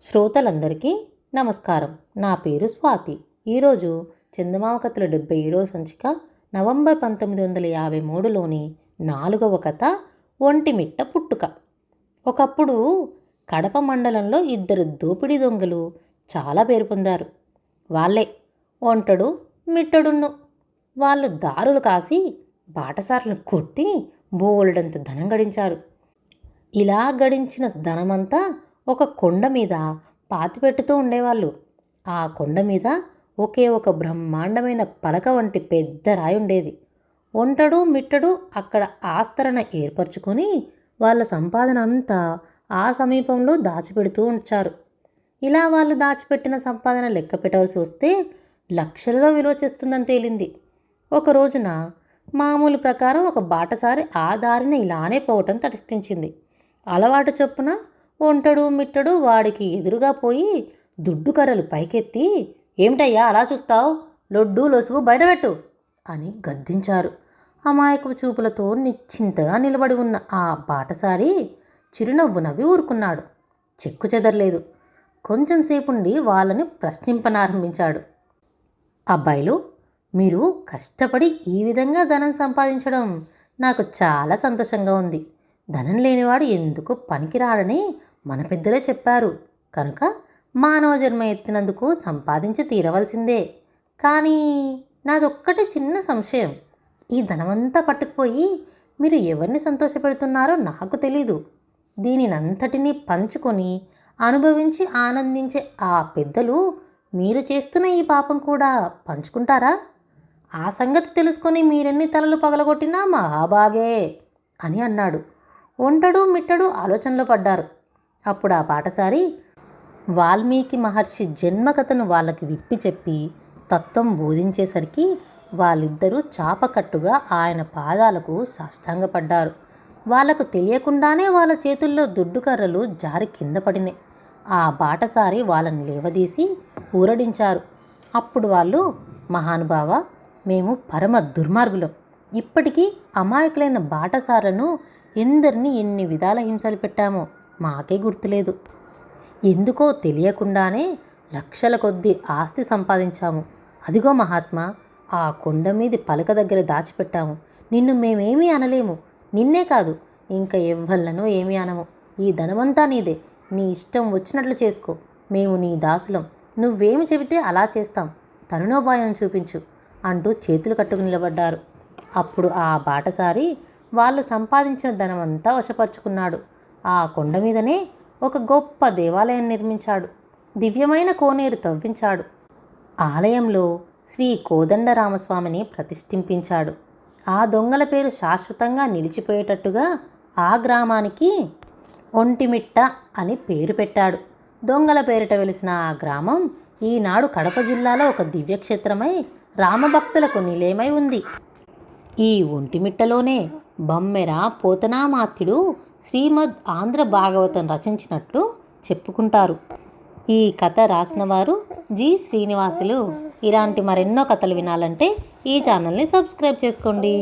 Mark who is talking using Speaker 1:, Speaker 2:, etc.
Speaker 1: శ్రోతలందరికీ నమస్కారం. నా పేరు స్వాతి. ఈరోజు చందమామ కథల డెబ్బై ఏడవ సంచిక నవంబర్ పంతొమ్మిది వందల యాభై మూడులోని నాలుగవ కథ ఒంటిమిట్ట పుట్టుక. ఒకప్పుడు కడప మండలంలో ఇద్దరు దోపిడీ దొంగలు చాలా పేరు పొందారు. వాళ్ళే ఒంటడు మిట్టడున్ను. వాళ్ళు దారులు కాసి బాటసారులను కొట్టి బోలెడంత ధనం గడించారు. ఇలా గడించిన ధనమంతా ఒక కొండ మీద పాతిపెట్టుతూ ఉండేవాళ్ళు. ఆ కొండ మీద ఒకే ఒక బ్రహ్మాండమైన పలక వంటి పెద్ద రాయి ఉండేది. ఒంటడు మిట్టడు అక్కడ ఆస్తరణ ఏర్పరచుకొని వాళ్ళ సంపాదన అంతా ఆ సమీపంలో దాచిపెడుతూ ఉంచారు. ఇలా వాళ్ళు దాచిపెట్టిన సంపాదన లెక్క పెట్టవలసి వస్తే లక్షలలో విలువ చేస్తుందని తేలింది. ఒక రోజున మామూలు ప్రకారం ఒక బాటసారి ఆ దారిన ఇలానే పోవటం తటస్థించింది. అలవాటు చొప్పున ఒంటడు మిట్టడు వాడికి ఎదురుగా పోయి దుడ్డు కర్రలు పైకెత్తి ఏమిటయ్యా అలా చూస్తావు? లొడ్డు లొసుగు బయటపెట్టు అని గద్దించారు. అమాయకపు చూపులతో నిశ్చింతగా నిలబడి ఉన్న ఆ బాటసారి చిరునవ్వు నవ్వి ఊరుకున్నాడు. చెక్కు చెదరలేదు. కొంచెంసేపుండి వాళ్ళని ప్రశ్నింపనారంభించాడు. అబ్బాయిలు మీరు కష్టపడి ఈ విధంగా ధనం సంపాదించడం నాకు చాలా సంతోషంగా ఉంది. ధనం లేనివాడు ఎందుకు పనికిరాడని మన పెద్దలే చెప్పారు. కనుక మానవ జన్మ ఎత్తినందుకు సంపాదించి తీరవలసిందే. కానీ నాదొక్కటి చిన్న సంశయం. ఈ ధనమంతా పట్టుకుపోయి మీరు ఎవరిని సంతోషపెడుతున్నారో నాకు తెలీదు. దీనినంతటినీ పంచుకొని అనుభవించి ఆనందించే ఆ పెద్దలు మీరు చేస్తున్న ఈ పాపం కూడా పంచుకుంటారా? ఆ సంగతి తెలుసుకొని మీరెన్ని తలలు పగలగొట్టినా మహాబాగే అని అన్నాడు. ఒంటడు మిట్టడు ఆలోచనలో పడ్డారు. అప్పుడు ఆ పాటసారి వాల్మీకి మహర్షి జన్మకథను వాళ్ళకి విప్పి చెప్పి తత్వం బోధించేసరికి వాళ్ళిద్దరూ చాపకట్టుగా ఆయన పాదాలకు సాష్టాంగపడ్డారు. వాళ్ళకు తెలియకుండానే వాళ్ళ చేతుల్లో దుడ్డు కర్రలు జారి కింద పడినాయి ఆ బాటసారి వాళ్ళని లేవదీసి ఊరడించారు. అప్పుడు వాళ్ళు మహానుభావ మేము పరమ దుర్మార్గులం. ఇప్పటికీ అమాయకులైన బాటసారులను ఎందరిని ఎన్ని విధాల హింసలు పెట్టామో మాకే గుర్తులేదు. ఎందుకో తెలియకుండానే లక్షల కొద్దీ ఆస్తి సంపాదించాము. అదిగో మహాత్మా ఆ కొండ మీది పలక దగ్గర దాచిపెట్టాము. నిన్ను మేమేమీ అనలేము. నిన్నే కాదు ఇంకా ఎవ్వళ్ళనో ఏమీ అనము. ఈ ధనమంతా నీదే. నీ ఇష్టం వచ్చినట్లు చేసుకో. మేము నీ దాసులం. నువ్వేమి చెబితే అలా చేస్తాం. తరుణోపాయం చూపించు అంటూ చేతులు కట్టుకు నిలబడ్డారు. అప్పుడు ఆ బాటసారి వాళ్ళు సంపాదించిన ధనమంతా వశపరుచుకున్నాడు. ఆ కొండ మీదనే ఒక గొప్ప దేవాలయం నిర్మించాడు. దివ్యమైన కోనేరు తవ్వించాడు. ఆలయంలో శ్రీ కోదండరామస్వామిని ప్రతిష్ఠింపించాడు. ఆ దొంగల పేరు శాశ్వతంగా నిలిచిపోయేటట్టుగా ఆ గ్రామానికి ఒంటిమిట్ట అని పేరు పెట్టాడు. దొంగల పేరిట వెలిసిన ఆ గ్రామం ఈనాడు కడప జిల్లాలో ఒక దివ్యక్షేత్రమై రామభక్తులకు నిలయమై ఉంది. ఈ ఒంటిమిట్టలోనే బమ్మెర పోతనామాత్యుడు శ్రీమద్ ఆంధ్ర భాగవతం రచించినట్లు చెప్పుకుంటారు. ఈ కథ రాసిన వారు జి. శ్రీనివాసులు. ఇలాంటి మరెన్నో కథలు వినాలంటే ఈ ఛానల్ని సబ్స్క్రైబ్ చేసుకోండి.